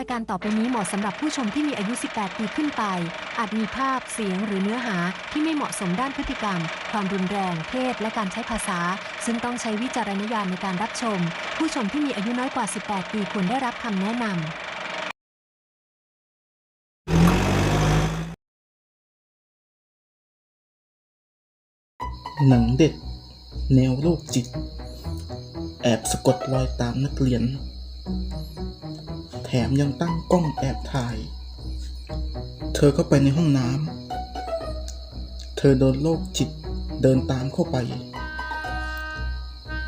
รายการต่อไปนี้เหมาะสำหรับผู้ชมที่มีอายุ 18 ปีขึ้นไป อาจมีภาพ เสียงหรือเนื้อหาที่ไม่เหมาะสมด้านพฤติกรรม ความรุนแรง เพศ และการใช้ภาษา ซึ่งต้องใช้วิจารณญาณในการรับชม ผู้ชมที่มีอายุน้อยกว่า 18 ปีควรได้รับคำแนะนำ หนังเด็ดแนวโรคจิต แอบสะกดรอยตามนักเรียน แถมยังตั้งกล้องแอบถ่าย เธอก็ไปในห้องน้ำ เธอโดนโรคจิตเดินตามเข้าไป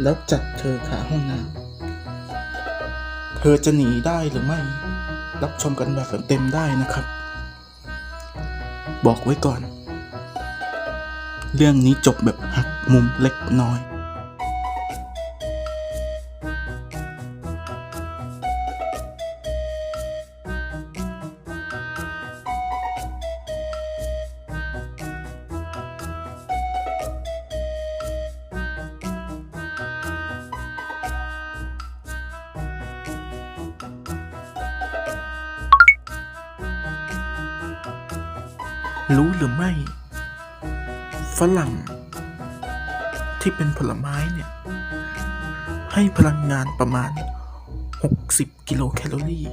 แล้วจัดเธอขาห้องน้ำ เธอจะหนีได้หรือไม่ รับชมกันแบบเต็มได้นะครับ บอกไว้ก่อน เรื่องนี้จบแบบหักมุมเล็กน้อย รู้หรือไม่ ฝรั่ง ที่เป็นผลไม้เนี่ย ให้พลังงานประมาณ 60 กิโลแคลอรี่